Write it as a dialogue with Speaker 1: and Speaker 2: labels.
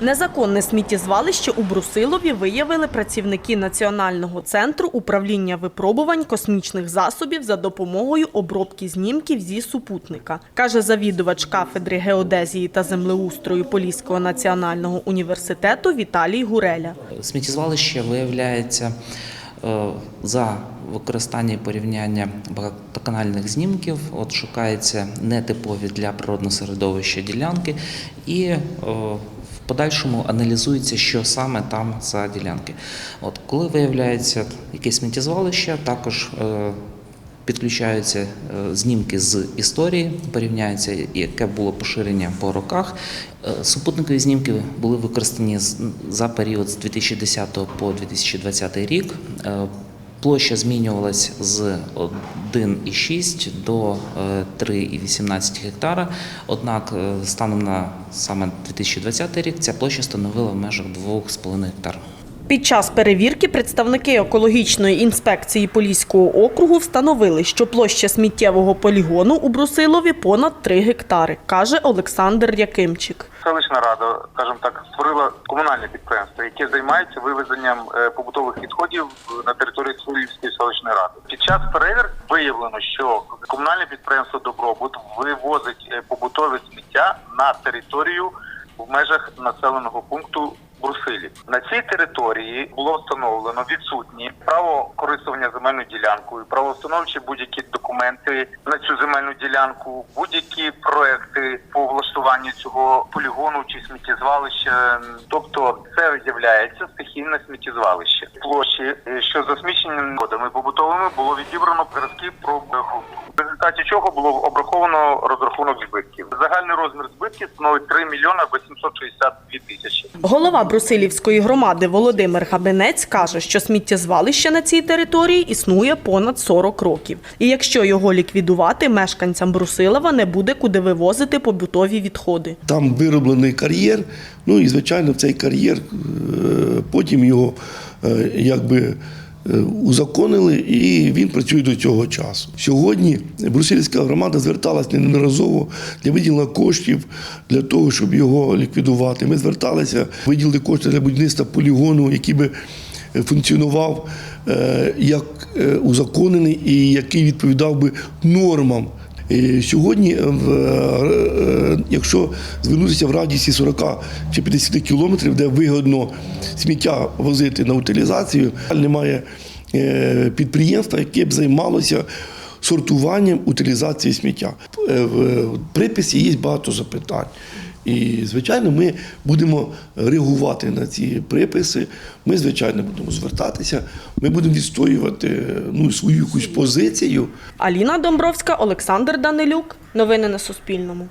Speaker 1: Незаконне сміттєзвалище у Брусилові виявили працівники Національного центру управління випробувань космічних засобів за допомогою обробки знімків зі супутника, каже завідувач кафедри геодезії та землеустрою Поліського національного університету Віталій Гуреля.
Speaker 2: Сміттєзвалище виявляється е, за використання порівняння багатоканальних знімків. От шукаються нетипові для природного середовища ділянки і е, подальшому аналізується, що саме там за ділянки. От коли виявляється якесь сміттєзвалище, також е, Підключаються е, знімки з історії, порівняються, яке було поширення по роках. Е, Супутникові знімки були використані за період з 2010 по 2020 рік. Е, Площа змінювалась з 1,6 до е, 3,18 гектара. Однак е, станом на саме 2020 рік ця площа становила в межах 2,5 гектар.
Speaker 1: Під час перевірки представники екологічної інспекції Поліського округу встановили, що площа сміттєвого полігону у Брусилові понад 3 гектари, каже Олександр Якимчик.
Speaker 3: Селищна рада, скажімо так, створила комунальне підприємство, яке займається вивезенням е, побутових відходів на території Сурівської селищної ради. Під час перевірки виявлено, що комунальне підприємство Добробут вивозить е, побутове сміття на територію в межах населеного пункту. Брусилів на цій території було встановлено відсутні право користування земельною ділянкою, правовстановчі будь-які документи на цю земельну ділянку, будь-які проекти по влаштуванню цього полігону чи сміттєзвалища. Тобто це є стихійне сміттєзвалище. Площі, е, що засмічені кодами побутовими, було відібрано зразки проб ґрунту. Результаті чого було обраховано розрахунок збитків. Загальний розмір збитків становить 3 мільйона 862 тисячі.
Speaker 1: Голова Брусилівської громади Володимир Габинець каже, що сміттєзвалище на цій території існує понад 40 років. І якщо його ліквідувати, мешканцям Брусилова не буде куди вивозити побутові відходи.
Speaker 4: Там вироблений кар'єр. Ну і звичайно, в цей кар'єр е, потім його е, якби. Е, Узаконили і він працює до цього часу. Сьогодні Брусильська громада зверталась неодноразово для виділення коштів для того, щоб його ліквідувати. Ми зверталися, виділили кошти для будівництва полігону, який би е, функціонував е, як узаконений і який відповідав би нормам Е, Сьогодні, е, в, е, якщо звернутися в радісі 40 чи 50 кілометрів, де вигодно сміття возити на утилізацію, немає е, підприємства, яке б займалося сортуванням утилізації сміття. Е, В приписі є багато запитань. І, звичайно, ми будемо реагувати на ці приписи. Ми, звичайно, будемо звертатися, ми будемо відстоювати ну, свою якусь позицію.
Speaker 1: Аліна Домбровська, Олександр Данилюк. Новини на Суспільному.